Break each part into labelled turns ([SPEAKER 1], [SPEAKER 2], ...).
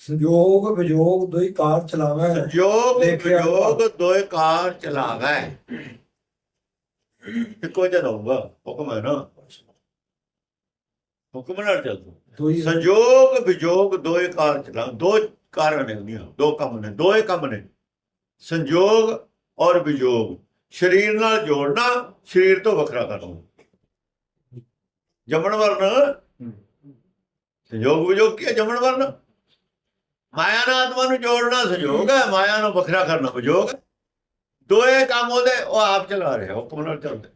[SPEAKER 1] ਸੰਯੋਗ ਵਿਯੋਗ ਦੋਈ ਕਾਰ ਚਲਾਵੇ।
[SPEAKER 2] ਸੰਜੋਗ ਵਿਯੋਗ ਦੋਏ ਕਾਰ ਚਲਾਵੇ। ਇੱਕੋ ਜਿਹਾ ਨਾ ਹੋਊਗਾ ਹੁਕਮ ਹੈ ਨਾ। ਹੁਕਮ ਨਾਲ ਚੱਲਦਾ
[SPEAKER 1] ਦੋਈ
[SPEAKER 2] ਸੰਜੋਗ ਵਿਜੋਗ ਦੋਏ ਕਾਰ ਚਲਾ ਦੋ ਕਾਰਾਂ ਨੇ ਹੁੰਦੀਆਂ ਦੋ ਕੰਮ ਨੇ ਦੋਏ ਕੰਮ ਨੇ। ਸੰਜੋਗ ਔਰ ਵਿਜੋਗ ਸਰੀਰ ਨਾਲ ਜੋੜਨਾ ਸਰੀਰ ਤੋਂ ਵੱਖਰਾ ਕਰਨਾ। ਜਮਣ ਵਰਨ ਸੰਜੋਗ ਵਿਜੋਗ ਕੀ ਜਮਣ ਵਰਨ ਮਾਇਆ ਨਾਲ ਆਤਮਾ ਨੂੰ ਜੋੜਨਾ ਸੰਜੋਗ ਹੈ, ਮਾਇਆ ਨੂੰ ਵੱਖਰਾ ਕਰਨਾ ਵਿਜੋਗ ਹੈ। ਦੋਏ ਕੰਮ ਉਹਦੇ, ਉਹ ਆਪ ਚਲਾ ਰਿਹਾ, ਹੁਕਮ ਨਾਲ ਚੱਲਦੇ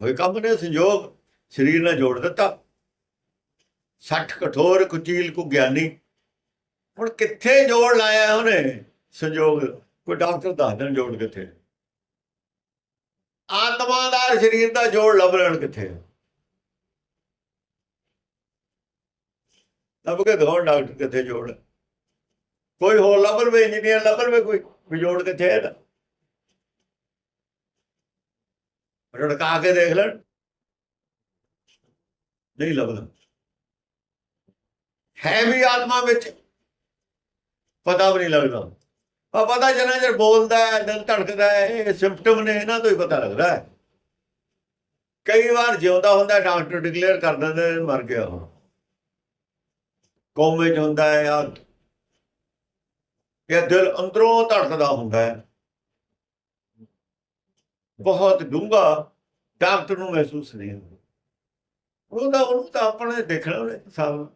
[SPEAKER 2] ਹੋਏ ਕੰਮ ਨੇ ਸੰਯੋਗ ਸਰੀਰ ਨਾਲ ਜੋੜ ਦਿੱਤਾ। ਸੱਠ ਕਠੋਰ ਕੁਚੀਲ ਕੁ ਗਿਆਨੀ। ਹੁਣ ਕਿੱਥੇ ਜੋੜ ਲਾਇਆ ਉਹਨੇ ਸੰਯੋਗ ਕੋਈ ਡਾਕਟਰ ਦੱਸ ਦੇਣ ਜੋੜ ਕਿੱਥੇ। ਆਤਮਾ ਦਾ, ਸਰੀਰ ਦਾ ਜੋੜ ਲੱਭ ਲੈਣ ਕਿੱਥੇ ਲੱਭ ਕੇ ਦਿਖਾਉਣ ਡਾਕਟਰ ਕਿੱਥੇ ਜੋੜ ਕੋਈ ਹੋਰ ਲੱਭ ਲਵੇ ਇੰਜੀਨੀਅਰ ਲੱਭ ਲਵੇ ਕੋਈ ਵੀ ਜੋੜ ਕਿੱਥੇ ਹੈ ਇਹਦਾ। ਰੜਕਾ ਕੇ ਦੇਖ ਲੈਣ। ਨਹੀਂ ਲੱਭਦਾ। ਹੈ ਵੀ ਆਤਮਾ ਵਿੱਚ। ਪਤਾ ਵੀ ਨਹੀਂ ਲੱਗਦਾ। ਆ ਪਤਾ ਜਨਾ ਜਰ ਬੋਲਦਾ ਹੈ ਦਿਲ ਧੜਕਦਾ ਹੈ, ਇਹ ਸਿੰਪਟਮ ਨੇ, ਇਹਨਾਂ ਤੋਂ ਹੀ ਪਤਾ ਲੱਗਦਾ ਹੈ। ਕਈ ਵਾਰ ਜਿਉਂਦਾ ਹੁੰਦਾ, ਡਾਕਟਰ ਡਿਕਲੇਅਰ ਕਰ ਦਿੰਦੇ ਮਰ ਗਿਆ ਉਹ। ਕੋਮੇ ਚ ਹੁੰਦਾ ਹੈ, ਜਾਂ ਇਹ ਦਿਲ ਅੰਦਰੋਂ ਧੜਕਦਾ ਹੁੰਦਾ ਹੈ। ਬਹੁਤ ਡੂੰਘਾ ਡਾਕਟਰ ਨੂੰ ਮਹਿਸੂਸ ਨਹੀਂ ਹੁੰਦਾ। ਉਹਦਾ, ਉਹਨੂੰ ਤਾਂ ਆਪਣੇ ਦੇਖਣਾ ਉਹਨੇ ਸਭ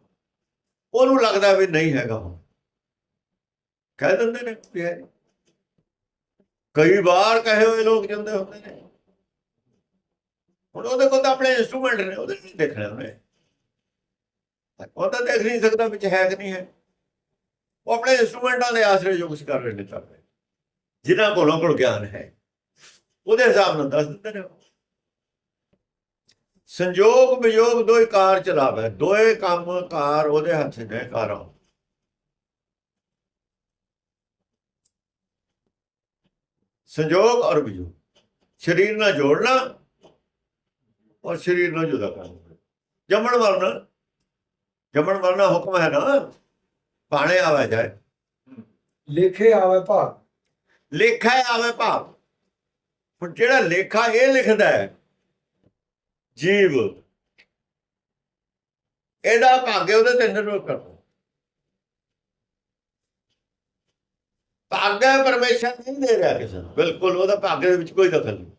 [SPEAKER 2] ਉਹਨੂੰ ਲੱਗਦਾ ਵੀ ਨਹੀਂ ਹੈਗਾ ਹੁਣ। ਕਹਿ ਦਿੰਦੇ ਨੇ ਵੀ ਕਈ ਵਾਰ ਕਹੇ ਹੋਏ ਲੋਕ ਜਾਂਦੇ ਹੁੰਦੇ ਨੇ। ਹੁਣ ਉਹਦੇ ਕੋਲ ਤਾਂ ਆਪਣੇ ਇਨਸਟਰੂਮੈਂਟ ਨੇ, ਉਹਦੇ ਨਹੀਂ ਦੇਖਣਾ ਉਹਨੇ। ਉਹ ਤਾਂ ਦੇਖ ਨਹੀਂ ਸਕਦਾ ਵਿੱਚ ਹੈ ਕਿ ਨਹੀਂ ਹੈ। ਉਹ ਆਪਣੇ ਇਨਸਟਰੂਮੈਂਟਾਂ ਦੇ ਆਸਰੇ ਜੋ ਕੁਝ ਕਰ ਰਹੇ ਨੇ ਕਰ ਜਿਨ੍ਹਾਂ ਕੋਲੋਂ ਕੋਲ ਗਿਆਨ ਹੈ, ਉਹਦੇ ਹਿਸਾਬ ਨਾਲ ਦੱਸ ਦਿੰਦੇ ਨੇ ਉਹ। ਸੰਜੋਗ ਵਿਯੋਗ ਦੋਏ ਕਾਰ ਚਲਾਵੇ ਦੋਏ ਕੰਮ ਕਾਰ ਉਹਦੇ ਹੱਥ ਨੇ, ਕਾਰਾਂ। ਸੰਜੋਗ ਔਰ ਵਿਯੋਗ ਸਰੀਰ ਨਾਲ ਜੋੜਨਾ ਔਰ ਸਰੀਰ ਨਾਲ ਜੁਦਾ ਕਰਨਾ। ਜੰਮਣ ਵਰਨਾ ਜੰਮਣ ਵਰਨਾ ਹੁਕਮ ਹੈ ਨਾ ਪਾਣੇ ਆਵੇ ਜਾਏ।
[SPEAKER 1] ਲੇਖੇ ਆਵੇ ਭਾਗ
[SPEAKER 2] ਲੇਖਾ ਆਵੇ ਭਾਵ। ਹੁਣ ਜਿਹੜਾ ਲੇਖਾ ਇਹ ਲਿਖਦਾ ਹੈ ਜੀਵ ਇਹਦਾ ਭਾਗਯ ਉਹਦੇ ਤੇ ਨਿਰਭਰ ਕਰਦਾ ਭਾਗਯ ਪਰਮੇਸ਼ਰ ਨਹੀਂ ਦੇ ਰਿਹਾ ਕਿਸੇ ਨੂੰ। ਬਿਲਕੁਲ ਉਹਦਾ ਭਾਗਯ ਦੇ ਵਿੱਚ ਕੋਈ ਦਖਲ ਨਹੀਂ।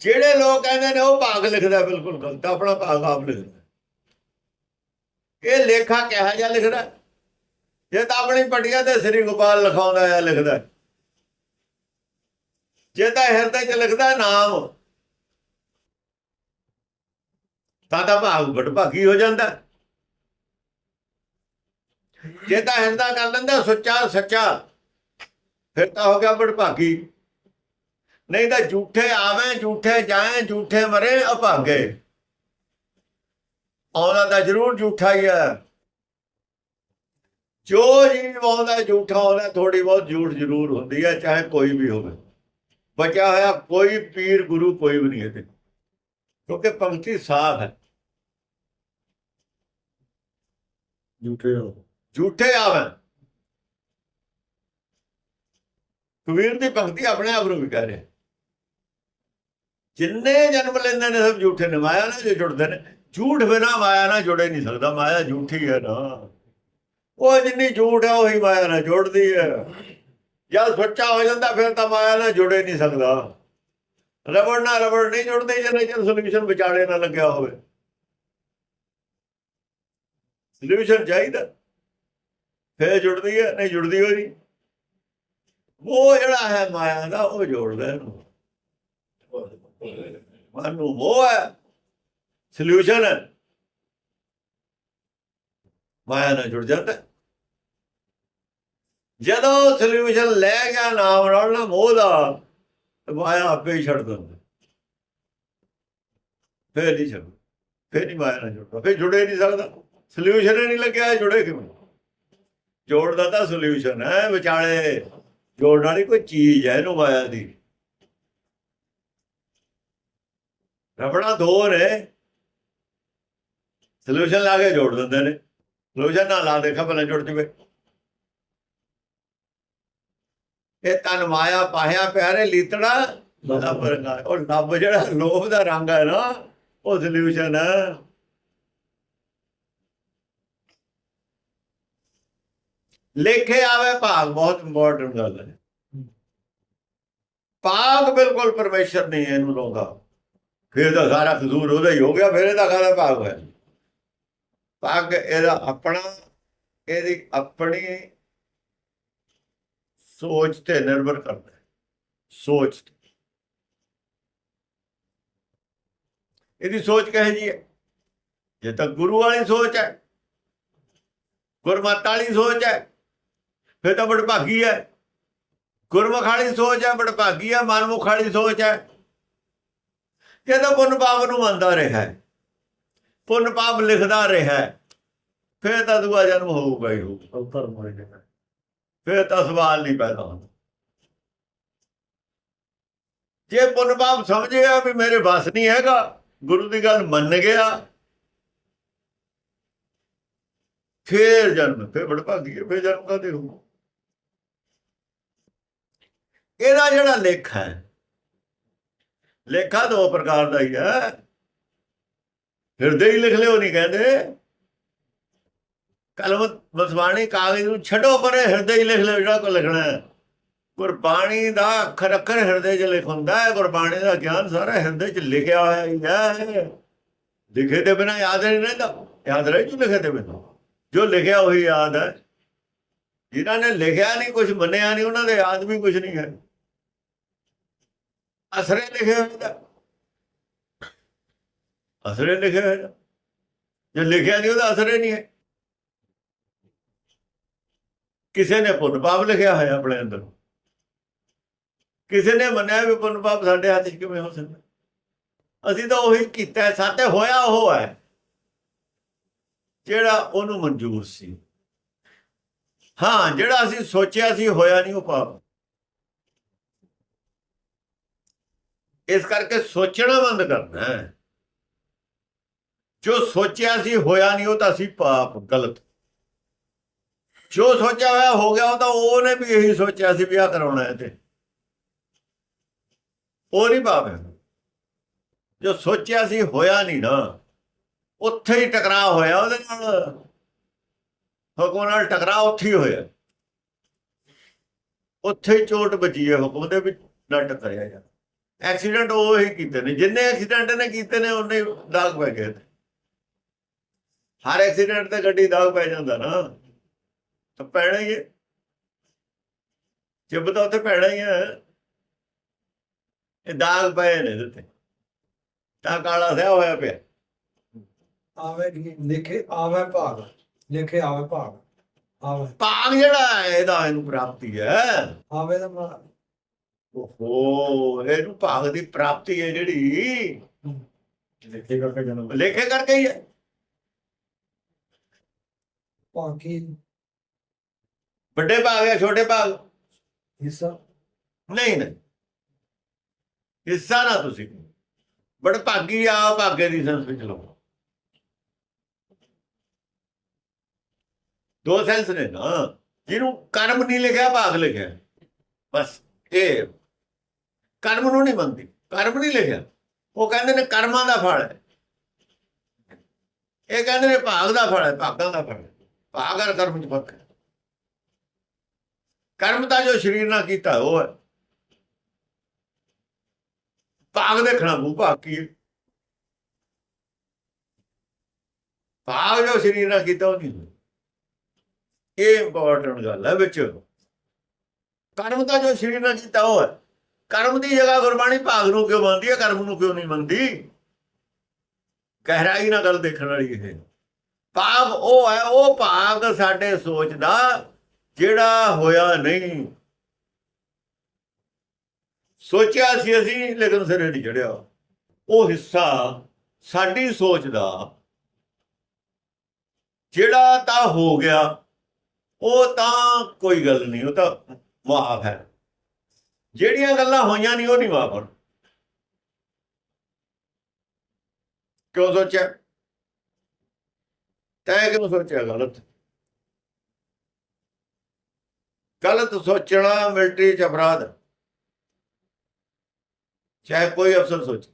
[SPEAKER 2] ਜਿਹੜੇ ਲੋਕ ਕਹਿੰਦੇ ਨੇ ਉਹ ਭਾਗ ਲਿਖਦਾ ਬਿਲਕੁਲ ਗਲਤ ਆਪਣਾ ਭਾਗ ਆਪ ਲਿਖਦਾ ਇਹ ਲੇਖਾ ਕਿਹਾ ਜਾ ਲਿਖਦਾ? ਜੇ ਤਾਂ ਆਪਣੀ ਪਟੀਆਂ ਤੇ ਸ੍ਰੀ ਗੋਪਾਲ ਲਿਖਾਉਂਦਾ ਹੈ, ਲਿਖਦਾ ਜੇ ਤਾਂ ਹਿਰਦੇ 'ਚ ਲਿਖਦਾ ਨਾਮ। ਤਾਂ ਤਾਂ ਭਾਗ ਵਡਭਾਗੀ ਹੋ ਜਾਂਦਾ ਜੇ ਤਾਂ ਹਿਰਦਾ ਕਰ ਲੈਂਦਾ, ਸੁੱਚਾ, ਸੱਚਾ, ਫਿਰ ਤਾਂ ਹੋ ਗਿਆ ਵਡਭਾਗੀ ਨਹੀਂ ਤਾਂ ਝੂਠੇ ਆਵੇਂ, ਝੂਠੇ ਜਾਏ, ਝੂਠੇ ਮਰੇ, ਅਭਾਗੇ। ਆਉਣਾ ਤਾਂ ਜ਼ਰੂਰ ਝੂਠਾ ਹੀ ਹੈ। ਜੋ ਜੀਵ ਆਉਂਦਾ ਝੂਠਾ ਆਉਂਦਾ ਥੋੜੀ ਬਹੁਤ ਝੂਠ ਜ਼ਰੂਰ ਹੁੰਦੀ ਹੈ ਚਾਹੇ ਕੋਈ ਵੀ ਹੋਵੇ। ਬਚਿਆ ਹੋਇਆ ਕੋਈ ਪੀਰ ਗੁਰੂ ਕੋਈ ਵੀ ਨਹੀਂ ਹੈ ਤੇ ਕਿਉਂਕਿ ਪੰਕਤੀ ਸਾਫ਼ ਹੈ।
[SPEAKER 1] ਝੂਠੇ
[SPEAKER 2] ਝੂਠੇ ਆਵੇ ਕਬੀਰ ਦੀ ਪੰਕਤੀ ਆਪਣੇ ਆਪ ਨੂੰ ਵੀ ਕਹਿ ਰਿਹਾ। ਜਿੰਨੇ ਜਨਮ ਲੈਂਦੇ ਨੇ ਸਭ ਝੂਠੇ ਨੇ ਮਾਇਆ ਨਾਲ ਜੋ ਜੁੜਦੇ ਨੇ। ਝੂਠ ਬਿਨਾ ਮਾਇਆ ਨਾਲ ਜੁੜੇ ਨਹੀਂ ਸਕਦਾ, ਮਾਇਆ ਝੂਠੀ ਹੈ ਨਾ। ਉਹ ਜਿੰਨੀ ਝੂਠ ਹੈ, ਉਹੀ ਮਾਇਆ ਨਾਲ ਜੁੜਦੀ ਹੈ। ਜਦ ਸੱਚਾ ਹੋ ਜਾਂਦਾ, ਫਿਰ ਤਾਂ ਮਾਇਆ ਨਾਲ ਜੁੜੇ ਨਹੀਂ ਸਕਦਾ। ਰਬੜ ਨਾਲ ਰਬੜ ਨਹੀਂ ਜੁੜਦੇ, ਜਿੰਨੇ ਚਿਰ ਸੋਲੂਸ਼ਨ ਵਿਚਾਲੇ ਨਾ ਲੱਗਿਆ ਹੋਵੇ। ਸੋਲੂਸ਼ਨ ਚਾਹੀਦਾ। ਫੇਰ ਜੁੜਦੀ ਹੈ, ਨਹੀਂ ਜੁੜਦੀ ਹੋਈ ਨਹੀਂ। ਉਹ ਜਿਹੜਾ ਹੈ ਮਾਇਆ ਦਾ, ਉਹ ਜੋੜਦਾ ਇਹਨੂੰ। ਮਨ ਨੂੰ ਮੋਹ ਹੈ। ਸੋਲੂਸ਼ਨ ਹੈ। ਮਾਇਆ ਨਾਲ ਜੁੜ ਜਾਂਦਾ। ਜਦੋਂ ਸੋਲੂਸ਼ਨ ਲੈ ਗਿਆ, ਨਾਮ ਨਾਲ ਮੋਹ ਦਾ ਮਾਇਆ ਆਪੇ ਹੀ ਛੱਡ ਦਿੰਦਾ। ਫੇਰ ਨਹੀਂ ਛੱਡ ਫੇਰ ਨਹੀਂ ਮਾਇਆ ਨਾਲ ਜੁੜਦਾ, ਫੇਰ ਜੁੜੇ ਨਹੀਂ ਸਕਦਾ। ਸੋਲੂਸ਼ਨ ਹੀ ਨਹੀਂ ਲੱਗਿਆ ਜੁੜੇ ਕਿਵੇਂ? ਜੋੜਦਾ ਤਾਂ ਸੋਲੂਸ਼ਨ ਹੈ, ਵਿਚਾਲੇ ਜੋੜਨ ਵਾਲੀ ਕੋਈ ਚੀਜ਼ ਹੈ ਇਹਨੂੰ ਮਾਇਆ ਦੀ। ਰਬੜਾ ਦੋ ਨੇ। ਸੋਲੂਸ਼ਨ ਲਾ ਕੇ ਜੋੜ ਦਿੰਦੇ ਨੇ। ਸੋਲੂਸ਼ਨ ਨਾਲ ਲਾ ਦੇਖਾ ਭਲਾ ਜੁੜ ਜਵੇ ਇਹ ਤਨ ਮਾਇਆ ਪਾਹਿਆ ਪਿਆਰੇ ਲੀਤੜਾ। ਲੱਭ ਰੰਗਾ ਉਹ ਲੱਭ ਜਿਹੜਾ ਲੋਭ ਦਾ ਰੰਗ ਹੈ ਨਾ, ਉਹ ਸੋਲੂਸ਼ਨ ਹੈ। ਲੇਖੇ ਆਵੇ ਭਾਗ, ਬਹੁਤ ਇੰਪੋਰਟੈਂਟ ਗੱਲ ਹੈ। ਭਾਗ ਬਿਲਕੁਲ ਪਰਮੇਸ਼ਰ ਨਹੀਂ ਇਹਨੂੰ ਲੋਗਾ ਫਿਰ ਤਾਂ ਸਾਰਾ ਕਸੂਰ ਉਹਦਾ ਹੀ ਹੋ ਗਿਆ, ਫਿਰ ਇਹਦਾ ਖਾਣਾ ਭਾਗ ਹੋਇਆ। ਪੱਗ ਇਹਦਾ ਆਪਣਾ, ਇਹਦੀ ਆਪਣੀ ਸੋਚ ਤੇ ਨਿਰਭਰ ਕਰਦਾ ਹੈ। ਸੋਚ ਤੇ। ਇਹਦੀ ਸੋਚ ਕਹੇ ਜੀ ਹੈ? ਜੇ ਤਾਂ ਗੁਰੂ ਵਾਲੀ ਸੋਚ ਹੈ, ਗੁਰਮਤ ਵਾਲੀ ਸੋਚ ਹੈ, ਫਿਰ ਤਾਂ ਬੜਭਾਗੀ ਹੈ। ਗੁਰਮੁਖ ਵਾਲੀ ਸੋਚ ਹੈ ਬੜਭਾਗੀ ਹੈ, ਮਨਮੁਖ ਵਾਲੀ ਸੋਚ ਹੈ। ਇਹ ਤਾਂ ਪੁੰਨ ਪਾਪ ਨੂੰ ਮੰਨਦਾ ਰਿਹਾ ਹੈ। ਪੁੰਨ ਪਾਪ ਲਿਖਦਾ ਰਿਹਾ ਹੈ। ਫਿਰ ਤਾਂ ਦੂਆ ਜਨਮ ਹੋਊਗਾ ਹੀ ਹੋਊਗਾ
[SPEAKER 1] ਧਰਮ ਹੋਏ
[SPEAKER 2] ਫਿਰ ਤਾਂ ਸਵਾਲ ਨਹੀਂ ਪੈਦਾ ਹੁੰਦਾ। ਜੇ ਪੁੰਨ ਪਾਪ ਸਮਝਿਆ ਵੀ ਮੇਰੇ ਬਸ ਨਹੀਂ ਹੈਗਾ ਗੁਰੂ ਦੀ ਗੱਲ ਮੰਨ ਗਿਆ ਫਿਰ ਜਨਮ ਫਿਰ ਬੜਭਾਗੀ ਹੈ ਫਿਰ ਜਨਮ ਕਦੇ ਹੋਊ? ਇਹਦਾ ਜਿਹੜਾ ਲੇਖਾ ਹੈ ਲੇਖਾ ਦੋ ਪ੍ਰਕਾਰ ਦਾ ਹੀ ਹੈ। ਹਿਰਦੇ ਹੀ ਲਿਖ ਲਿਓ ਨਹੀਂ ਕਹਿੰਦੇ। ਕਲਮ ਬਸਵਾਣੀ ਕਾਗਜ਼ ਨੂੰ ਛੱਡੋ ਪਰੇ ਹਿਰਦੇ ਹੀ ਲਿਖ ਲਿਓ, ਜਿਹੜਾ ਕੋ ਲਿਖਣਾ ਹੈ। ਗੁਰਬਾਣੀ ਦਾ ਅੱਖਰ ਅੱਖਰ ਹਿਰਦੇ 'ਚ ਲਿਖ ਹੁੰਦਾ ਹੈ। ਗੁਰਬਾਣੀ ਦਾ ਗਿਆਨ ਸਾਰਾ ਹਿਰਦੇ 'ਚ ਲਿਖਿਆ ਹੋਇਆ ਹੀ ਹੈ। ਲਿਖੇ ਤੇ ਬਿਨਾ ਯਾਦ ਨਹੀਂ ਰਹਿੰਦਾ। ਯਾਦ ਰਹੇ ਜੋ ਲਿਖੇ ਤੇ ਬਿਨਾ। ਜੋ ਲਿਖਿਆ ਉਹੀ ਯਾਦ ਹੈ। ਜਿਨ੍ਹਾਂ ਨੇ ਲਿਖਿਆ ਨਹੀਂ ਕੁਝ ਮੰਨਿਆ ਨਹੀਂ, ਉਹਨਾਂ ਦੇ ਯਾਦ ਵੀ ਕੁਝ ਨਹੀਂ ਹੈ। ਅਸਰੇ ਲਿਖੇ ਹੋਏ ਦਾ ਅਸਰੇ ਲਿਖਿਆ ਹੋਏ ਦਾ ਜੇ ਲਿਖਿਆ ਨਹੀਂ ਉਹਦਾ ਅਸਰੇ ਨਹੀਂ ਹੈ। ਕਿਸੇ ਨੇ ਪੁੰਨ ਪਾਪ ਲਿਖਿਆ ਹੋਇਆ ਆਪਣੇ ਅੰਦਰ। ਕਿਸੇ ਨੇ ਮੰਨਿਆ ਵੀ ਪੁੰਨ ਪਾਪ ਸਾਡੇ ਹੱਥ 'ਚ ਕਿਵੇਂ ਹੋ ਸਕਦਾ। ਅਸੀਂ ਤਾਂ ਉਹੀ ਕੀਤਾ ਹੈ, ਸਾਤੇ ਹੋਇਆ ਉਹ ਹੈ ਜਿਹੜਾ ਉਹਨੂੰ ਮਨਜ਼ੂਰ ਸੀ। ਹਾਂ ਜਿਹੜਾ ਅਸੀਂ ਸੋਚਿਆ ਸੀ ਹੋਇਆ ਨਹੀਂ ਉਹ ਪਾਪ। ਇਸ ਕਰਕੇ ਸੋਚਣਾ ਬੰਦ ਕਰਨਾ ਹੈ। ਜੋ ਸੋਚਿਆ ਸੀ ਹੋਇਆ ਨਹੀਂ, ਉਹ ਤਾਂ ਸੀ ਪਾਪ, ਗਲਤ। ਜੋ ਸੋਚਿਆ ਹੋਇਆ ਹੋ ਗਿਆ, ਉਹ ਤਾਂ ਉਹਨੇ ਵੀ ਇਹੀ ਸੋਚਿਆ ਸੀ ਵੀ ਆ ਕਰਾਉਣਾ ਹੈ ਤੇ ਉਹ ਨਹੀਂ ਪਾਪ ਹੈ। ਜੋ ਸੋਚਿਆ ਸੀ ਹੋਇਆ ਨਹੀਂ ਨਾ, ਉੱਥੇ ਹੀ ਟਕਰਾਅ ਹੋਇਆ ਉਹਦੇ ਨਾਲ। ਹੁਕਮ ਨਾਲ ਟਕਰਾਅ ਉੱਥੇ ਹੀ ਹੋਇਆ। ਉੱਥੇ ਹੀ ਚੋਟ ਵੱਜੀ ਹੈ ਹੁਕਮ ਦੇ ਵਿੱਚ ਨਾ ਟਕਰਿਆ ਜਾ। ਐਕਸੀਡੈਂਟ ਉਹ ਹੀ ਕੀਤੇ ਨੇ, ਜਿੰਨੇ ਐਕਸੀਡੈਂਟ ਨੇ ਕੀਤੇ ਨੇ, ਉਹਨੇ ਦਾਗ ਪੈ ਗਏ ਹਰ ਐਕਸੀਡੈਂਟ ਤੇ ਗੱਡੀ ਦਾਗ ਪੈ ਜਾਂਦਾ ਨਾ। ਤਾਂ ਪੈਣਾ ਹੀ ਹੈ। ਜਿਬ ਤਾਂ ਉੱਥੇ ਪੈਣਾ ਹੀ ਹੈ। ਇਹ ਦਾਗ ਪਏ ਨੇ ਇਹਦੇ ਤੇ ਕਾਲਾ ਸਿਆ ਹੋਇਆ ਪਿਆ।
[SPEAKER 1] ਆਵੇ ਲਿਖੇ ਆਵੇ ਭਾਗ। ਲਿਖੇ ਆਵੇ ਭਾਗ। ਆਵੇ।
[SPEAKER 2] ਭਾਗ ਜਿਹੜਾ ਇਹਦਾ ਇਹਨੂੰ ਪ੍ਰਾਪਤੀ ਹੈ।
[SPEAKER 1] ਆਵੇ ਦਾ
[SPEAKER 2] ਓਹੋ ਇਹਨੂੰ ਭਾਗ ਦੀ ਪ੍ਰਾਪਤੀ ਹੈ ਜਿਹੜੀ।
[SPEAKER 1] ਲਿਖੇ ਕਰਕੇ ਜਨਮ।
[SPEAKER 2] ਲੇਖੇ ਕਰਕੇ ਹੀ ਹੈ।
[SPEAKER 1] ਬਾਕੀ
[SPEAKER 2] ਵੱਡੇ ਭਾਗ ਜਾਂ ਛੋਟੇ ਭਾਗ?
[SPEAKER 1] ਹਿੱਸਾ।
[SPEAKER 2] ਨਹੀਂ ਨਹੀਂ। ਹਿੱਸਾ ਨਾ ਤੁਸੀਂ ਬੜ ਭਾਗੀ ਆ ਭਾਗੇ ਦੀ ਸੈਂਸ ਵਿੱਚ ਲਓ। ਦੋ ਸੈਂਸ ਨੇ ਨਾ। ਜਿਹਨੂੰ ਕਰਮ ਨਹੀਂ ਲਿਖਿਆ ਭਾਗ ਲਿਖਿਆ। ਬਸ ਇਹ ਕਰਮ ਨੂੰ ਨਹੀਂ ਮੰਨਦੀ। ਕਰਮ ਨਹੀਂ ਲਿਖਿਆ। ਉਹ ਕਹਿੰਦੇ ਨੇ ਕਰਮਾਂ ਦਾ ਫਲ ਹੈ। ਇਹ ਕਹਿੰਦੇ ਨੇ ਭਾਗ ਦਾ ਫਲ ਹੈ ਭਾਗਾਂ ਦਾ ਫਲ ਹੈ। ਭਾਗ ਔਰ ਕਰਮ ਚ ਫ਼ਰਕ ਹੈ। ਕਰਮ ਤਾਂ ਜੋ ਸਰੀਰ ਨਾਲ ਕੀਤਾ ਉਹ ਹੈ। ਭਾਗ ਦੇਖਣਾ ਮੂੰਹ ਭਾਗ ਕੀ ਹੈ। ਭਾਗ ਜੋ ਸਰੀਰ ਨਾਲ ਕੀਤਾ ਉਹ ਨਹੀਂ ਇਹ ਇੰਪੋਰਟੈਂਟ ਗੱਲ ਹੈ ਵਿੱਚ। ਕਰਮ ਤਾਂ ਜੋ ਸਰੀਰ ਨਾਲ ਕੀਤਾ ਉਹ ਹੈ। ਕਰਮ ਦੀ ਜਗ੍ਹਾ ਗੁਰਬਾਣੀ ਭਾਗ ਨੂੰ ਕਿਉਂ ਮੰਨਦੀ ਹੈ, ਕਰਮ ਨੂੰ ਕਿਉਂ ਨਹੀਂ ਮੰਨਦੀ? ਗਹਿਰਾਈ ਨਾਲ ਗੱਲ ਦੇਖਣ ਵਾਲੀ ਇਹ। ਭਾਗ ਉਹ ਹੈ, ਉਹ ਭਾਗ ਸਾਡੇ ਸੋਚ ਦਾ ਜਿਹੜਾ ਹੋਇਆ ਨਹੀਂ। ਸੋਚਿਆ ਸੀ ਅਸੀਂ, ਲੇਕਿਨ ਸਿਰੇ ਨਹੀਂ ਚੜਿਆ। ਉਹ ਹਿੱਸਾ ਸਾਡੀ ਸੋਚ ਦਾ, ਜਿਹੜਾ ਤਾਂ ਹੋ ਗਿਆ, ਉਹ ਤਾਂ ਕੋਈ ਗੱਲ ਨਹੀਂ, ਉਹ ਤਾਂ ਮਾਫ ਹੈ। ਜਿਹੜੀਆਂ ਗੱਲਾਂ ਹੋਈਆਂ ਨਹੀਂ, ਉਹ ਨਹੀਂ ਵਾਪਰ ਕਿਉਂ ਸੋਚਿਆ? ਤੈਂ ਕਿਉਂ ਸੋਚਿਆ ਗਲਤ? ਗਲਤ ਸੋਚਣਾ ਮਿਲਟਰੀ ਚ ਅਪਰਾਧ। ਚਾਹੇ ਕੋਈ ਅਫਸਰ ਸੋਚੇ।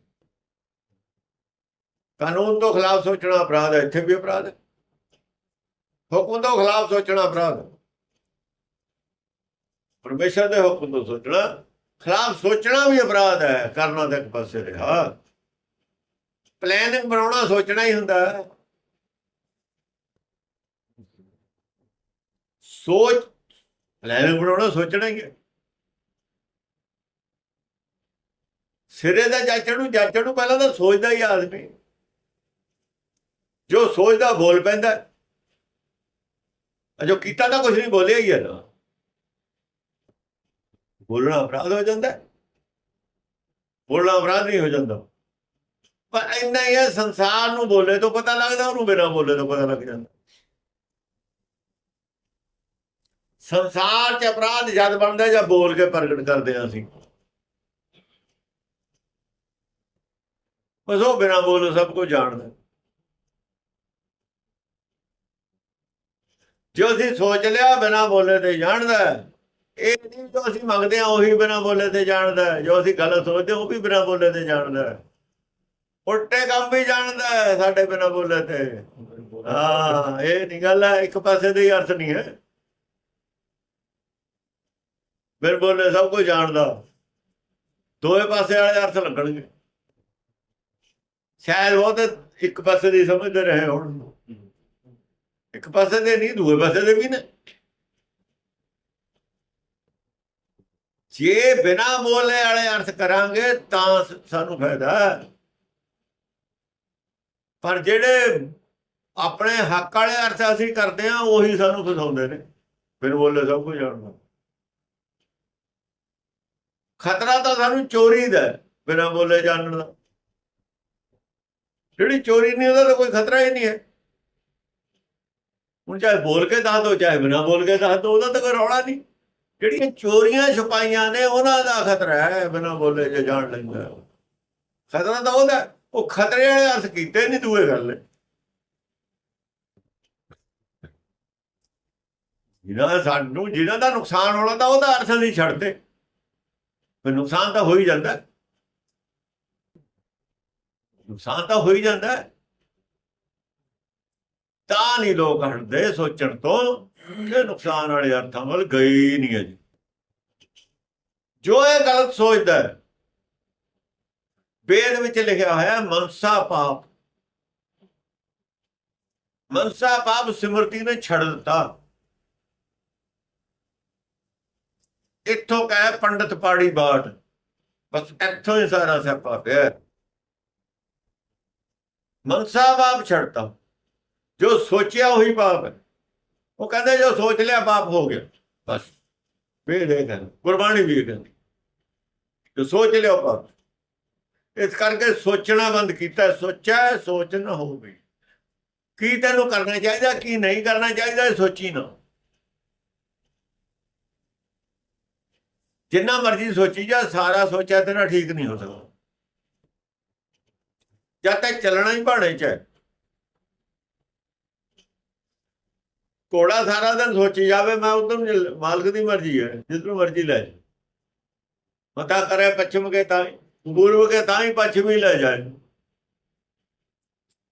[SPEAKER 2] ਕਾਨੂੰਨ ਤੋਂ ਖਿਲਾਫ ਸੋਚਣਾ ਅਪਰਾਧ ਹੈ, ਇੱਥੇ ਵੀ ਅਪਰਾਧ ਹੈ। ਹੁਕਮ ਤੋਂ ਖਿਲਾਫ ਸੋਚਣਾ ਅਪਰਾਧ ਹੈ। ਪਰਮੇਸ਼ਰ ਦੇ ਹੁਕਮ ਤੋਂ ਸੋਚਣਾ, ਖਿਲਾਫ ਸੋਚਣਾ ਵੀ ਅਪਰਾਧ ਹੈ, ਕਰਨਾ ਤਾਂ ਇੱਕ ਪਾਸੇ ਰਿਹਾ। ਪਲੈਨਿੰਗ ਬਣਾਉਣਾ ਸੋਚਣਾ ਹੀ ਹੁੰਦਾ ਹੈ। ਸੋਚ ਪਲੈਨਿੰਗ ਬਣਾਉਣਾ, ਸੋਚਣਾ ਹੀ ਹੈ। ਸਿਰੇ ਦਾ ਜਾਚਣ ਨੂੰ ਜਾਚਣ ਨੂੰ ਪਹਿਲਾਂ ਤਾਂ ਸੋਚਦਾ ਹੀ ਆਦਮੀ ਜੋ ਸੋਚਦਾ, ਬੋਲ ਪੈਂਦਾ। ਜੋ ਕੀਤਾ ਤਾਂ ਕੁਝ ਨਹੀਂ, ਬੋਲਿਆ ਹੀ ਹੈ ਨਾ। ਬੋਲਣਾ ਅਪਰਾਧ ਹੋ ਜਾਂਦਾ ਬੋਲਣਾ ਅਪਰਾਧ ਨਹੀਂ ਹੋ ਜਾਂਦਾ। ਪਰ ਇੰਨਾ ਹੀ ਹੈ, ਸੰਸਾਰ ਨੂੰ ਬੋਲੇ ਤੋਂ ਪਤਾ ਲੱਗਦਾ, ਉਹਨੂੰ ਬਿਨਾਂ ਬੋਲੇ ਤੋਂ ਪਤਾ ਲੱਗ ਜਾਂਦਾ। ਸੰਸਾਰ 'ਚ ਅਪਰਾਧ ਜਦ ਬਣਦਾ ਜਾਂ ਬੋਲ ਕੇ ਪ੍ਰਗਟ ਕਰਦੇ ਹਾਂ ਅਸੀਂ? ਬਸ ਉਹ ਬਿਨਾਂ ਬੋਲੋ ਸਭ ਕੁਝ ਜਾਣਦਾ ਜੋ ਅਸੀਂ ਸੋਚ ਲਿਆ ਬਿਨਾਂ ਬੋਲੇ ਤੇ ਜਾਣਦਾ ਇਹ ਨਹੀਂ ਜੋ ਅਸੀਂ ਮੰਗਦੇ ਹਾਂ ਉਹੀ ਬਿਨਾਂ ਬੋਲੇ ਤੇ ਜਾਣਦਾ ਜੋ ਅਸੀਂ ਗਲਤ ਸੋਚਦੇ ਹਾਂ, ਉਹ ਵੀ ਬਿਨਾਂ ਬੋਲੇ ਤੇ ਜਾਣਦਾ ਹੈ। ਉਲਟੇ ਕੰਮ ਵੀ ਜਾਣਦਾ ਸਾਡੇ ਬਿਨਾਂ ਬੋਲੇ ਤੇ। ਹਾਂ ਇਹ ਨਹੀਂ ਗੱਲ ਹੈ ਇੱਕ ਪਾਸੇ ਦੇ ਹੀ ਅਰਥ ਨਹੀਂ ਹੈ। ਫਿਰ ਬੋਲੇ, ਸਭ ਕੁਝ ਜਾਣਦਾ। ਦੋਵੇਂ ਪਾਸੇ ਵਾਲੇ ਅਰਥ ਲੱਗਣਗੇ। ਸ਼ਾਇਦ ਉਹ ਇੱਕ ਪਾਸੇ ਦੀ ਸਮਝਦੇ ਰਹੇ ਹੁਣ। ਇੱਕ ਪਾਸੇ ਦੇ ਨਹੀਂ, ਦੂਏ ਪਾਸੇ ਦੇ ਵੀ ਨੇ। ਜੇ ਬਿਨਾ ਬੋਲੇ ਵਾਲੇ ਅਰਥ ਕਰਾਂਗੇ, ਤਾਂ ਸਾਨੂੰ ਫਾਇਦਾ ਪਰ ਜਿਹੜੇ ਆਪਣੇ ਹੱਕ ਵਾਲੇ ਅਰਥ ਅਸੀਂ ਕਰਦੇ ਆ ਉਹੀ ਸਾਨੂੰ ਫਸਾਉਂਦੇ ਨੇ। ਫਿਰ ਬੋਲੇ, ਸਭ ਕੁਝ ਜਾਣਦਾ। ਖਤਰਾ ਤਾਂ ਸਾਨੂੰ ਚੋਰੀ ਦਾ ਬਿਨਾਂ ਬੋਲੇ ਜਾਣਨ ਦਾ। ਜਿਹੜੀ ਚੋਰੀ ਨਹੀਂ ਉਹਦਾ ਤਾਂ ਕੋਈ ਖਤਰਾ ਹੀ ਨਹੀਂ ਹੈ। ਹੁਣ ਚਾਹੇ ਬੋਲ ਕੇ ਦੱਸ ਦੋ, ਚਾਹੇ ਬਿਨਾਂ ਬੋਲ ਕੇ ਦੱਸ ਦੋ, ਉਹਦਾ ਤਾਂ ਕੋਈ ਰੌਲਾ ਨਹੀਂ। ਜਿਹੜੀਆਂ ਚੋਰੀਆਂ ਛੁਪਾਈਆਂ ਨੇ, ਉਹਨਾਂ ਦਾ ਖਤਰਾ ਹੈ, ਬਿਨਾਂ ਬੋਲੇ ਜੇ ਜਾਣ ਲੈਂਦਾ ਖਤਰਾ ਤਾਂ ਉਹਦਾ ਉਹ ਖਤਰੇ ਵਾਲੇ ਅਰਥ ਕੀਤੇ ਨਹੀਂ ਦੂਏ ਗੱਲ ਨੇ। ਜਿਹਨਾਂ ਸਾਨੂੰ, ਜਿਹਨਾਂ ਦਾ ਨੁਕਸਾਨ ਹੋਣਾ ਤਾਂ ਉਹਦਾ ਅਰਥ ਨਹੀਂ ਛੱਡਦੇ। ਫਿਰ ਨੁਕਸਾਨ ਤਾਂ ਹੋ ਹੀ ਜਾਂਦਾ। ਨੁਕਸਾਨ ਤਾਂ ਹੋ ਹੀ ਜਾਂਦਾ। ਤਾਂ ਨਹੀਂ ਲੋਕ ਹਟਦੇ ਸੋਚਣ ਤੋਂ ਕਿ ਨੁਕਸਾਨ ਵਾਲੇ ਅਰਥਾਂ ਵੱਲ ਗਏ ਨਹੀਂ ਹੈ ਜੀ ਜੋ ਇਹ ਗਲਤ ਸੋਚਦਾ ਹੈ, ਵੇਦ ਵਿੱਚ ਲਿਖਿਆ ਹੋਇਆ ਮਨਸਾ ਪਾਪ। ਮਨਸਾ ਪਾਪ ਸਿਮਰਤੀ ਨੇ ਛੱਡ ਦਿੱਤਾ। ਇੱਥੋਂ ਕਹੇ ਪੰਡਤ ਪਾੜੀ ਬਾਟ। ਬਸ ਇੱਥੋਂ ਹੀ ਸਾਰਾ ਸਿਆਪਾ ਪਿਆ। ਮਨਸਾ ਬਾਪ ਛੱਡਤਾ। ਜੋ ਸੋਚਿਆ ਉਹੀ ਪਾਪ ਹੈ। ਉਹ ਕਹਿੰਦੇ ਜੋ ਸੋਚ ਲਿਆ ਪਾਪ ਹੋ ਗਿਆ। ਬਸ ਵੇਦ ਇਹ ਕਹਿੰਦਾ ਕੁਰਬਾਨੀ ਵੀ ਕਹਿੰਦੀ। ਜੋ ਸੋਚ ਲਿਆ ਪਾਪ। ਇਸ ਕਰਕੇ ਸੋਚਣਾ ਬੰਦ ਕੀਤਾ। ਸੋਚਿਆ, ਸੋਚ ਨਾ ਹੋਵੇ। ਕੀ ਤੈਨੂੰ ਕਰਨਾ ਚਾਹੀਦਾ, ਕੀ ਨਹੀਂ ਕਰਨਾ ਚਾਹੀਦਾ ਸੋਚੀ ਨਾ। ਜਿੰਨਾ ਮਰਜ਼ੀ ਸੋਚੀ ਜਾ, ਸਾਰਾ ਸੋਚਿਆ ਤੇਰਾ ਠੀਕ ਨਹੀਂ ਹੋ ਸਕਦਾ। ਜਦ ਤੱਕ ਚੱਲਣਾ ਹੀ ਭਾਣੇ ਚ ਹੈ। ਘੋੜਾ ਸਾਰਾ ਦਿਨ ਸੋਚੀ ਜਾਵੇ, ਮੈਂ ਉਧਰ ਮਾਲਕ ਦੀ ਮਰਜ਼ੀ ਹੈ, ਜਿੱਧਰ ਮਰਜ਼ੀ ਲੈ ਜਾ ਮਤਾ ਕਰੇ ਪੱਛਮ ਕੇ ਤਾਂ ਪੂਰਬ ਕੇ ਤਾਂ ਹੀ ਪੱਛਮ ਹੀ ਲੈ ਜਾਏ।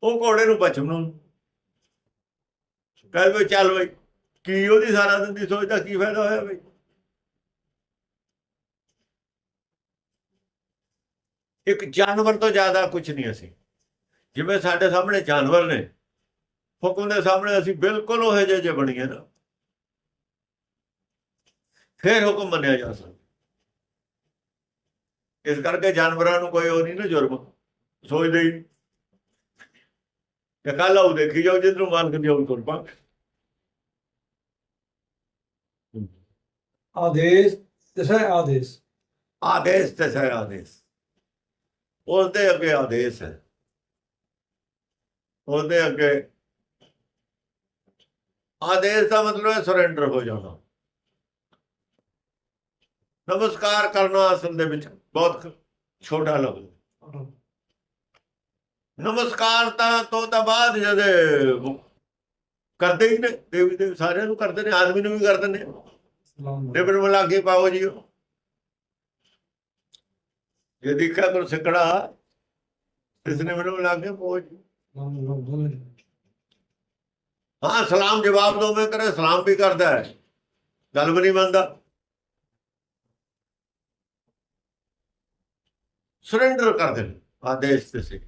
[SPEAKER 2] ਉਹ ਘੋੜੇ ਨੂੰ ਪੱਛਮ ਨੂੰ। ਕਹਿ ਵੀ ਚੱਲ ਬਈ, ਕੀ ਉਹਦੀ ਸਾਰਾ ਦਿਨ ਦੀ ਸੋਚਦਾ ਕੀ ਫਾਇਦਾ ਹੋਇਆ ਬਈ? ਇੱਕ ਜਾਨਵਰ ਤੋਂ ਜ਼ਿਆਦਾ ਕੁਝ ਨਹੀਂ ਅਸੀਂ। ਜਿਵੇਂ ਸਾਡੇ ਸਾਹਮਣੇ ਜਾਨਵਰ ਨੇ ਹੁਕਮ ਦੇ ਸਾਹਮਣੇ ਅਸੀਂ ਬਿਲਕੁਲ ਉਹ ਜਿਹੇ ਜਿਹੇ ਬਣੀਏ ਨਾ। ਫਿਰ ਹੁਕਮ ਮੰਨਿਆ ਜਾ ਸਕਦਾ। ਇਸ ਕਰਕੇ ਜਾਨਵਰਾਂ ਨੂੰ ਕੋਈ ਉਹ ਨਹੀਂ ਨਾ ਜੁਰਮ ਸੋਚਦੇ ਹੀ ਤੇ ਕੱਲ ਆਉ ਦੇਖੀ ਜਾਓ ਜਿੱਧਰੋਂ ਮਾਲਕ ਦੀ ਉਹ ਕੁਰਬਾਨ
[SPEAKER 1] ਆਦੇਸ਼ ਤਿਸੈ ਆਦੇਸ਼।
[SPEAKER 2] ਆਦੇਸ਼ ਤੇ ਸਹਿ ਆਦੇਸ਼। ਉਹਦੇ ਅੱਗੇ ਆਦੇਸ਼ ਹੈ। ਉਹਦੇ ਅੱਗੇ ਆਦੇਸ਼ ਦਾ ਮਤਲਬ ਹੈ ਸਰੈਂਡਰ ਹੋ ਜਾਣਾ। ਨਮਸਕਾਰ ਕਰਨਾ ਅਸਲ ਦੇ ਵਿੱਚ ਬਹੁਤ ਛੋਟਾ ਲਫ਼ਜ਼ ਨਮਸਕਾਰ ਤਾਂ ਤੋਂ ਤਾਂ ਬਾਅਦ ਜਦ ਕਰਦੇ ਹੀ ਨੇ ਦੇਵੀ ਦੇ ਸਾਰਿਆਂ ਨੂੰ ਕਰਦੇ ਨੇ ਆਦਮੀ ਨੂੰ ਵੀ ਕਰਦੇ ਨੇ।
[SPEAKER 1] ਸਲਾਮ
[SPEAKER 2] ਰਿਬਨ ਮਿਲਾ ਕੇ ਪਾਓ ਜੀ ਉਹ। ਜੇ ਦੇਖਿਆ ਕਰ ਸਿਕੜਾ ਇਸ ਨੇ ਮੈਨੂੰ ਪਾਓ ਜੀ ਹਾਂ ਸਲਾਮ ਜਵਾਬ ਦੋ ਮੈਂ ਕਰੇ ਸਲਾਮ ਵੀ ਕਰਦਾ ਹੈ ਗੱਲ ਵੀ ਨਹੀਂ ਮੰਨਦਾ ਸਰੈਂਡਰ ਕਰ ਦੇ ਆਦੇਸ਼ ਤੇ ਸੀ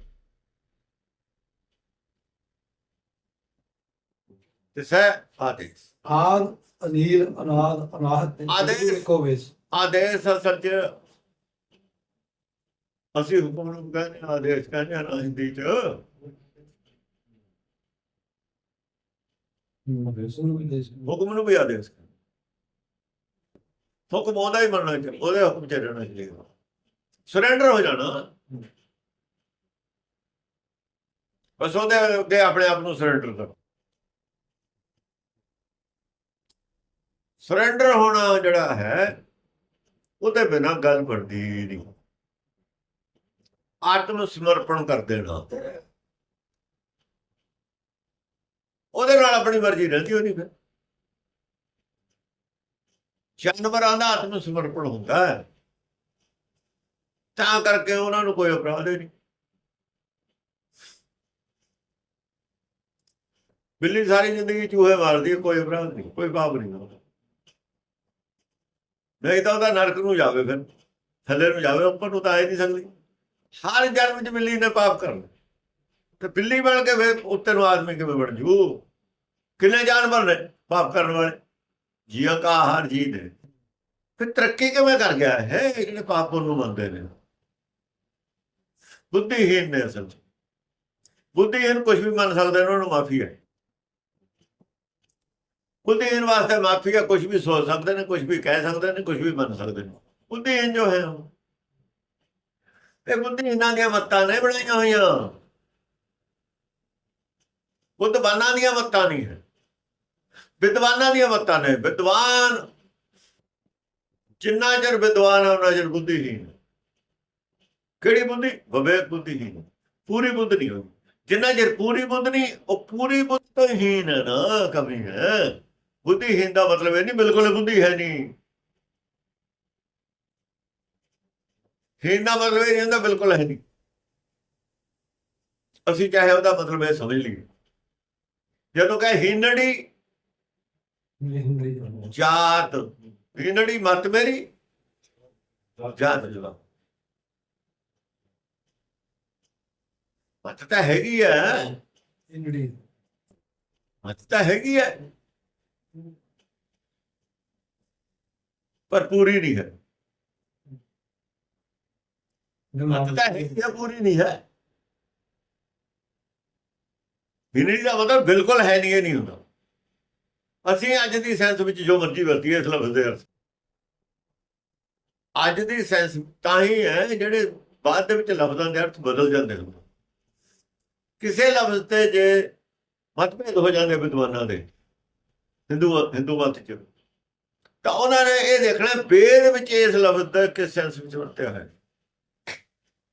[SPEAKER 2] ਤੇ ਸੈ ਆਦੇਸ਼
[SPEAKER 1] ਆਦ ਅਨੀਲ ਅਨਾਦ ਅਨਾਹਤ
[SPEAKER 2] ਆਦੇਸ਼।
[SPEAKER 1] ਕੋ ਵੇਸ
[SPEAKER 2] ਆਦੇਸ਼ ਅਸਲ ਚ ਅਸੀਂ ਹੁਕਮ ਨੂੰ ਕਹਿੰਦੇ ਹਾਂ, ਆਦੇਸ਼ ਕਹਿੰਦੇ ਹਾਂ ਨਾ ਹਿੰਦੀ ਚ। ਹੁਕਮ ਨੂੰ ਵੀ ਆਦੇਸ਼ ਹੁਕਮ ਉਹਦਾ ਹੀ ਮੰਨਣਾ ਚਾਹੀਦਾ ਉਹਦੇ ਹੁਕਮ ਚ ਰਹਿਣਾ ਚਾਹੀਦਾ। ਸਰੈਂਡਰ ਹੋ ਜਾਣਾ। ਬਸ ਉਹਦੇ ਅੱਗੇ ਆਪਣੇ ਆਪ ਨੂੰ ਸਰੈਂਡਰ ਕਰੋ। ਸਰੈਂਡਰ ਹੋਣਾ ਜਿਹੜਾ ਹੈ ਉਹਦੇ ਬਿਨਾ ਗੱਲ ਬਣਦੀ ਨਹੀਂ। ਆਤਮ ਸਮਰਪਣ ਕਰ ਦੇਣਾ। ਉਹਦੇ ਨਾਲ ਆਪਣੀ ਮਰਜ਼ੀ ਰਹਿੰਦੀ ਹੋਣੀ ਫਿਰ। ਜਾਨਵਰਾਂ ਦਾ ਆਤਮ ਸਮਰਪਣ ਹੁੰਦਾ ਹੈ। ਤਾਂ ਕਰਕੇ ਉਹਨਾਂ ਨੂੰ ਕੋਈ ਅਪਰਾਧ ਹੀ ਨਹੀਂ। ਬਿੱਲੀ ਸਾਰੀ ਜ਼ਿੰਦਗੀ ਚੂਹੇ ਮਾਰਦੀ ਹੈ, ਕੋਈ ਅਪਰਾਧ ਨਹੀਂ, ਕੋਈ ਪਾਪ ਨਹੀਂ ਉਹਦਾ ਨਹੀਂ ਤਾਂ ਉਹਦਾ ਨਰਕ ਨੂੰ ਜਾਵੇ ਫਿਰ, ਥੱਲੇ ਨੂੰ ਜਾਵੇ, ਉੱਪਰ ਨੂੰ ਤਾਂ ਆ ਨਹੀਂ ਸਕਦੀ। ਹਰ ਜਨਮ ਚ ਬਿੱਲੀ ਨੇ ਪਾਪ ਕਰਨਾ। ਤੇ ਬਿੱਲੀ ਬਣ ਕੇ ਫਿਰ ਉੱਤੇ ਨੂੰ ਆਦਮੀ ਕਿਵੇਂ ਬਣ ਜੂ? ਕਿੰਨੇ ਜਾਨਵਰ ਨੇ ਪਾਪ ਕਰਨ ਵਾਲੇ? ਜੀਆਂ ਕਾ ਆਹਾਰ ਜੀ ਨੇ ਫਿਰ ਤਰੱਕੀ ਕਿਵੇਂ ਕਰ ਗਿਆ? ਹੈ ਇਹ ਪਾਪ ਨੂੰ ਮੰਨਦੇ ਨੇ। ਬੁੱਧੀਹੀਨ ਨੇ ਅਸਲ 'ਚ। ਬੁੱਧੀਹੀਨ ਕੁਝ ਵੀ ਮੰਨ ਸਕਦੇ ਨੇ, ਉਹਨਾਂ ਨੂੰ ਮਾਫੀ ਹੈ। ਬੁੱਧੀਹੀਨ ਵਾਸਤੇ ਮਾਫੀ ਹੈ ਕੁਝ ਵੀ ਸੋਚ ਸਕਦੇ ਨੇ ਕੁਝ ਵੀ ਕਹਿ ਸਕਦੇ ਨੇ ਕੁਝ ਵੀ ਮੰਨ ਸਕਦੇ ਨੇ। ਬੁੱਧੀਹੀਨ ਜੋ ਹੈ ਉਹ। ਇਹ ਬੁੱਧੀ ਇਹਨਾਂ ਦੀਆਂ ਮੱਤਾਂ ਨੇ ਬਣਾਈਆਂ ਹੋਈਆਂ। ਬੁੱਧਵਾਨਾਂ ਦੀਆਂ ਮੱਤਾਂ ਨਹੀਂ ਹੈ। ਵਿਦਵਾਨਾਂ ਦੀਆਂ ਮੱਤਾਂ ਨੇ। ਵਿਦਵਾਨ ਜਿੰਨਾ ਚਿਰ ਵਿਦਵਾਨ ਹੈ ਉਹਨਾਂ ਚਿਰ ਬੁੱਧੀਹੀਨ ਕਿਹੜੀ ਬੁੱਧੀ? ਵਿਵੇਕ ਬੁੱਧੀਹੀਨ ਪੂਰੀ ਬੁੱਧ ਨਹੀਂ ਹੋਈ। ਜਿੰਨਾ ਚਿਰ ਪੂਰੀ ਬੁੱਧ ਨਹੀਂ, ਉਹ ਪੂਰੀ ਬੁੱਧ ਤੋਂ ਹੀਨ ਨਾ ਕਮੀ ਹੈ। ਬੁੱਧੀਹੀਨ ਦਾ ਮਤਲਬ ਇਹ ਨਹੀਂ, ਬਿਲਕੁਲ ਬੁੱਧੀ ਹੈ ਨਹੀਂ। ਹੀਨ ਦਾ ਮਤਲਬ ਇਹ ਹੁੰਦਾ ਬਿਲਕੁਲ ਹੈ ਨਹੀਂ। ਅਸੀਂ ਚਾਹੇ ਉਹਦਾ ਮਤਲਬ ਇਹ ਸਮਝ ਲਈਏ। ਜਦੋਂ ਕਹੇ ਹੀਨੜੀ ਜਾਤ ਹੀਨੜੀ ਮਤ ਮੇਰੀ ਜਾਤ ਜਵਾ ਮਤ ਤਾਂ ਹੈਗੀ ਹੈ
[SPEAKER 1] ਇੰਡੀ
[SPEAKER 2] ਮਤ ਤਾਂ ਹੈਗੀ ਹੈ ਪਰ ਪੂਰੀ ਨਹੀਂ ਹੈ। ਮਤ ਤਾਂ ਪੂਰੀ ਨਹੀਂ ਹੈ। ਹੀਨੜੀ ਦਾ ਮਤਲਬ ਬਿਲਕੁਲ ਹੈ ਨਹੀਂ ਇਹ ਨਹੀਂ ਹੁੰਦਾ। ਅਸੀਂ ਅੱਜ ਦੀ ਸੈਂਸ ਵਿੱਚ ਜੋ ਮਰਜ਼ੀ ਵਰਤੀਏ ਇਸ ਲਫ਼ਜ਼ ਦੇ ਅਰਥ। ਅੱਜ ਦੀ ਸੈਂਸ ਤਾਂ ਹੀ ਹੈ ਜਿਹੜੇ ਬਾਅਦ ਦੇ ਵਿੱਚ ਲਫ਼ਜ਼ਾਂ ਦੇ ਅਰਥ ਬਦਲ ਜਾਂਦੇ ਹਨ। ਕਿਸੇ ਲਫ਼ਜ਼ ਤੇ ਜੇ ਮਤਭੇਦ ਹੋ ਜਾਂਦੇ ਵਿਦਵਾਨਾਂ ਦੇ ਹਿੰਦੂ ਹਿੰਦੂ ਮਤ ਚ ਤਾਂ ਉਹਨਾਂ ਨੇ ਇਹ ਦੇਖਣਾ ਵੇਦ ਵਿੱਚ ਇਸ ਲਫ਼ਜ਼ ਦਾ ਕਿਸ ਸੈਂਸ ਵਿੱਚ ਵਰਤਿਆ ਹੈ।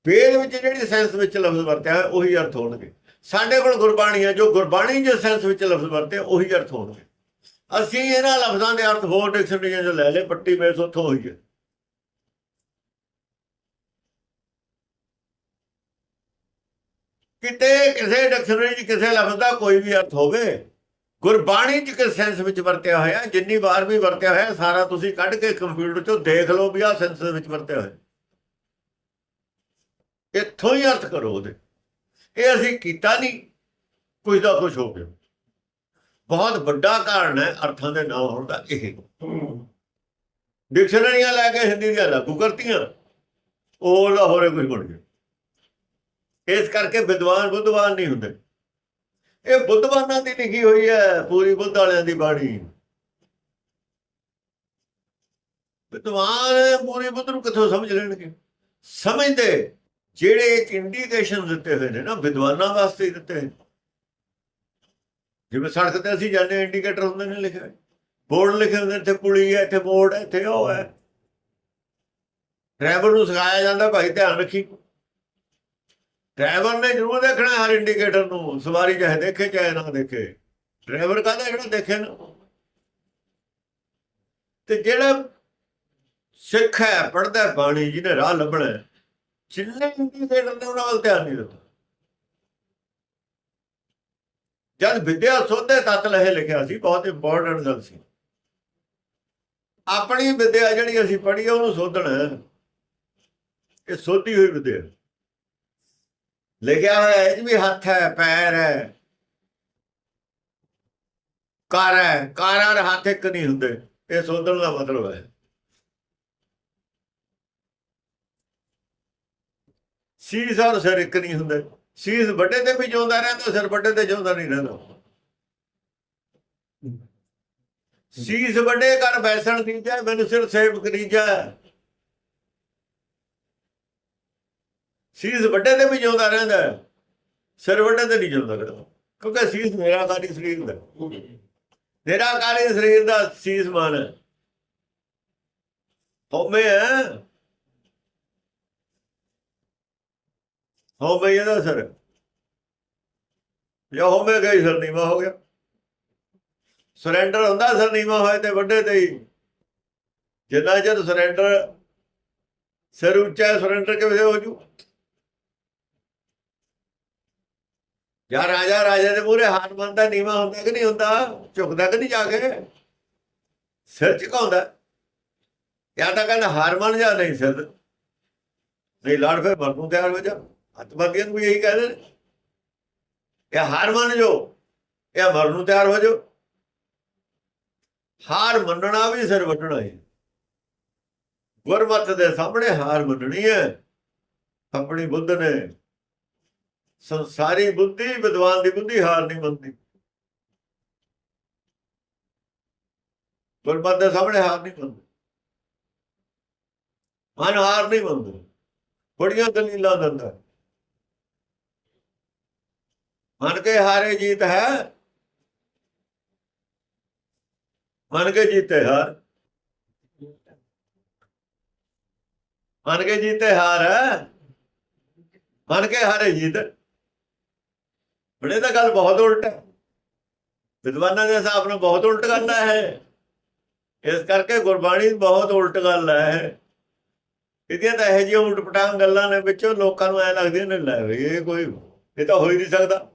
[SPEAKER 2] ਵੇਦ ਵਿੱਚ ਜਿਹੜੀ ਸੈਂਸ ਵਿੱਚ ਲਫ਼ਜ਼ ਵਰਤਿਆ ਹੋਇਆ ਉਹੀ ਅਰਥ ਹੋਣਗੇ। ਸਾਡੇ ਕੋਲ ਗੁਰਬਾਣੀ ਹੈ ਜੋ ਗੁਰਬਾਣੀ ਦੇ ਸੈਂਸ ਵਿੱਚ ਲਫ਼ਜ਼ ਵਰਤੇ, ਉਹੀ ਅਰਥ ਹੋਣਗੇ। ਅਸੀਂ ਇਹਨਾਂ ਲਫ਼ਜ਼ਾਂ ਦੇ ਅਰਥ ਹੋਰ ਡਿਕਸ਼ਨਰੀਆਂ ਜੋ ਲੈ ਲਏ, ਪੱਟੀ ਮੇਸ ਉੱਥੋਂ ਹੋਈ ਹੈ। ਕਿਤੇ ਕਿਸੇ ਡਿਕਸ਼ਨਰੀ 'ਚ ਕਿਸੇ ਲਫ਼ਜ਼ ਦਾ ਕੋਈ ਵੀ ਅਰਥ ਹੋਵੇ, ਗੁਰਬਾਣੀ 'ਚ ਕਿਸ ਸੈਂਸ ਵਿੱਚ ਵਰਤਿਆ ਹੋਇਆ, ਜਿੰਨੀ ਵਾਰ ਵੀ ਵਰਤਿਆ ਹੋਇਆ, ਸਾਰਾ ਤੁਸੀਂ ਕੱਢ ਕੇ ਕੰਪਿਊਟਰ 'ਚੋਂ ਦੇਖ ਲਓ ਵੀ ਆਹ ਸੈਂਸ ਵਿੱਚ ਵਰਤਿਆ ਹੋਇਆ। ਇੱਥੋਂ ਹੀ ਅਰਥ ਕਰੋ ਉਹਦੇ। ਇਹ ਅਸੀਂ ਕੀਤਾ ਨਹੀਂ ਕੁਝ ਦਾ ਕੁਝ ਹੋ ਗਿਆ। ਬਹੁਤ ਵੱਡਾ ਕਾਰਨ ਹੈ, ਅਰਥਾਂ ਦੇ ਨਾ ਹੋਣ ਦਾ ਇਹ। ਡਿਕਸ਼ਨਰੀਆਂ ਲੈ ਕੇ ਹਿੰਦੀ ਦੀਆਂ ਲਾਗੂ ਕਰਤੀਆਂ, ਉਹ ਉਹਦਾ ਕੁਝ ਬਣ ਗਿਆ। ਇਸ ਕਰਕੇ ਵਿਦਵਾਨ ਬੁੱਧਵਾਨ ਨਹੀਂ ਹੁੰਦੇ। ਇਹ ਬੁੱਧਵਾਨਾਂ ਦੀ ਲਿਖੀ ਹੋਈ ਹੈ, ਪੂਰੀ ਬੁੱਧ ਵਾਲਿਆਂ ਦੀ ਬਾਣੀ। ਵਿਦਵਾਨ ਪੂਰੀ ਬੁੱਧ ਨੂੰ ਕਿੱਥੋਂ ਸਮਝ ਲੈਣਗੇ? ਸਮਝਦੇ। ਜਿਹੜੇ ਇੰਡੀਕੇਸ਼ਨ ਦਿੱਤੇ ਹੋਏ ਨੇ ਨਾ ਵਿਦਵਾਨਾਂ ਵਾਸਤੇ ਦਿੱਤੇ ਹੋਏ। ਜਿਵੇਂ ਸੜਕ ਤੇ ਅਸੀਂ ਜਾਂਦੇ ਇੰਡੀਕੇਟਰ ਹੁੰਦੇ ਨੇ ਲਿਖੇ ਹੋਏ। ਬੋਰਡ ਲਿਖੇ ਹੁੰਦੇ ਨੇ, ਇੱਥੇ ਪੁਲੀ ਹੈ ਇੱਥੇ ਬੋਰਡ ਹੈ ਇੱਥੇ ਉਹ ਹੈ। ਡਰਾਈਵਰ ਨੂੰ ਸਿਖਾਇਆ ਜਾਂਦਾ ਭਾਈ ਧਿਆਨ ਰੱਖੀ। ਡਰਾਈਵਰ ਨੇ ਜ਼ਰੂਰ ਦੇਖਣਾ ਹਰ ਇੰਡੀਕੇਟਰ ਨੂੰ ਸਵਾਰੀ ਚਾਹੇ ਦੇਖੇ ਚਾਹੇ ਨਾ ਦੇਖੇ। ਡਰਾਈਵਰ ਕਹਿੰਦਾ ਜਿਹੜਾ ਦੇਖੇ ਨਾ? ਤੇ ਜਿਹੜਾ ਸਿੱਖ ਹੈ ਪੜਦਾ ਬਾਣੀ ਜਿਹਨੇ ਰਾਹ ਲੱਭਣਾ ਹੈ, ਇੰਡੀਕੇਟਰ ਨੇ ਉਹਨਾਂ ਵੱਲ ਧਿਆਨ ਨਹੀਂ ਦਿੱਤਾ ਜਦ ਵਿਦਿਆ ਸੋਧੇ ਤਤ ਲਹੇ ਲਿਖਿਆ ਸੀ ਬਹੁਤ ਇੰਪੋਰਟੈਂਟ ਗੱਲ ਸੀ। ਆਪਣੀ ਵਿਦਿਆ ਜਿਹੜੀ ਅਸੀਂ ਪੜ੍ਹੀ ਆ ਉਹਨੂੰ ਸੋਧਣ। ਇਹ ਸੋਧੀ ਹੋਈ ਵਿਦਿਆ। ਲਿਖਿਆ ਹੋਇਆ ਇਹ 'ਚ ਵੀ ਹੱਥ ਹੈ ਪੈਰ ਹੈ। ਕਾਰ ਹੈ। ਕਾਰਾਂ ਦੇ ਹੱਥ ਇੱਕ ਨਹੀਂ ਹੁੰਦੇ। ਇਹ ਸੋਧਣ ਦਾ ਮਤਲਬ ਹੈ। ਸੀਸ ਔਰ ਸਿਰ ਇੱਕ ਨਹੀਂ ਹੁੰਦੇ। ਸੀਸ ਵੱਡੇ ਤੇ ਵੀ ਜਿਉਂਦਾ ਰਹਿੰਦਾ, ਸਿਰ ਵੱਡੇ ਤੇ ਜਿਉਂਦਾ ਨਹੀਂ ਰਹਿੰਦਾ। ਸੀਸ ਵੱਡੇ ਕਰ ਬੈਸਣ ਦੀਜਾ ਮੈਨੂੰ ਸਿਰ ਸੇਵ ਕਰੀਜਾ ਸੀਸ ਵੱਡੇ ਤੇ ਵੀ ਜਿਉਂਦਾ ਰਹਿੰਦਾ, ਸਿਰ ਵੱਡੇ ਤੇ ਨਹੀਂ ਜਿਉਂਦਾ ਰਹਿੰਦਾ। ਕਿਉਂਕਿ ਸੀਸ ਨਿਰਾਕਾਰੀ ਸਰੀਰ ਦਾ। ਨਿਰਾਕਾਰੀ ਸਰੀਰ ਦਾ ਸੀਸ ਮਾਨ ਹੈ। ਹੈ। ਹੋਮੇ ਇਹਦਾ ਸਿਰ। ਜਾਂ ਹੋਵੇ ਗਈ ਸਿਰ ਹੋ ਗਿਆ। ਸਰੈਂਡਰ ਹੁੰਦਾ ਸਿਰ ਹੋਏ ਤੇ ਵੱਡੇ ਤੇ ਹੀ। ਜਿੰਨਾ ਚਿਰ ਸਰੈਂਡਰ ਸਿਰ ਉੱਚਾ ਸਰੈਂਡਰ ਕਿਵੇਂ ਹੋ ਜੂ? ਯਾ ਰਾਜਾ ਰਾਜਾ ਦੇ ਪੂਰੇ ਹਾਰ ਮੰਨਦਾ, ਨੀਵਾ ਹੁੰਦਾ ਕਿ ਨਹੀਂ ਹੁੰਦਾ? ਝੁਕਦਾ ਕਿ ਨਹੀਂ ਜਾ ਕੇ? ਸਿਰ ਝੁਕਾਉਂਦਾ। ਜਾਂ ਤਾਂ ਕਹਿੰਦਾ ਹਾਰ ਮੰਨ ਜਾ, ਨਹੀਂ ਸਿਰ। ਨਹੀਂ ਲੜ ਫੇ ਮਰਨ ਨੂੰ ਤਿਆਰ ਹੋ ਜਾ। ਅੱਤਵਾਦੀਆਂ ਨੂੰ ਵੀ ਇਹੀ ਕਹਿੰਦੇ ਨੇ ਇਹ ਹਾਰ ਮੰਨ ਜੋ, ਇਹ ਮਰਨ ਨੂੰ ਤਿਆਰ ਹੋ ਜਾਓ ਹਾਰ ਮੰਨਣਾ ਵੀ ਸਿਰ ਵੱਢਣਾ ਹੈ। ਗੁਰਮਤ ਦੇ ਸਾਹਮਣੇ ਹਾਰ ਮੰਨਣੀ ਹੈ। ਆਪਣੀ ਬੁੱਧ ਨੇ ਸੰਸਾਰੀ ਬੁੱਧੀ, ਵਿਦਵਾਨ ਦੀ ਬੁੱਧੀ ਹਾਰ ਨਹੀਂ ਮੰਨਦੀ ਗੁਰਮਤ ਦੇ ਸਾਹਮਣੇ ਹਾਰ ਨਹੀਂ ਮੰਨਦੀ ਮਨ ਹਾਰ ਨਹੀਂ ਮੰਨਦਾ। ਬੜੀਆਂ ਦਲੀਲਾਂ ਦਿੰਦਾ। ਮਨ ਕੇ ਹਾਰੇ ਜੀਤ ਹੈ। ਮਨ ਕੇ ਜੀਤੇ ਹਾਰ। ਮਨ ਕੇ ਜੀਤੇ ਹਾਰ ਹੈ। ਮਨ ਕੇ ਹਾਰੇ ਜੀਤ। ਬੜੇ ਤਾਂ ਗੱਲ ਬਹੁਤ ਉਲਟ ਹੈ। ਵਿਦਵਾਨਾਂ ਦੇ ਹਿਸਾਬ ਨਾਲ ਬਹੁਤ ਉਲਟ ਗੱਲ ਹੈ ਇਸ ਕਰਕੇ ਗੁਰਬਾਣੀ ਬਹੁਤ ਉਲਟ ਗੱਲ ਹੈ ਇਹਦੀਆਂ ਤਾਂ ਇਹੋ ਜਿਹੀਆਂ ਉਲਟ ਪਟਾਂਗ ਗੱਲਾਂ ਨੇ ਵਿੱਚੋਂ ਲੋਕਾਂ ਨੂੰ ਐ ਲੱਗਦੀਆਂ ਨੇ, ਲੈ ਇਹ ਕੋਈ, ਇਹ ਤਾਂ ਹੋ ਹੀ ਨਹੀਂ ਸਕਦਾ।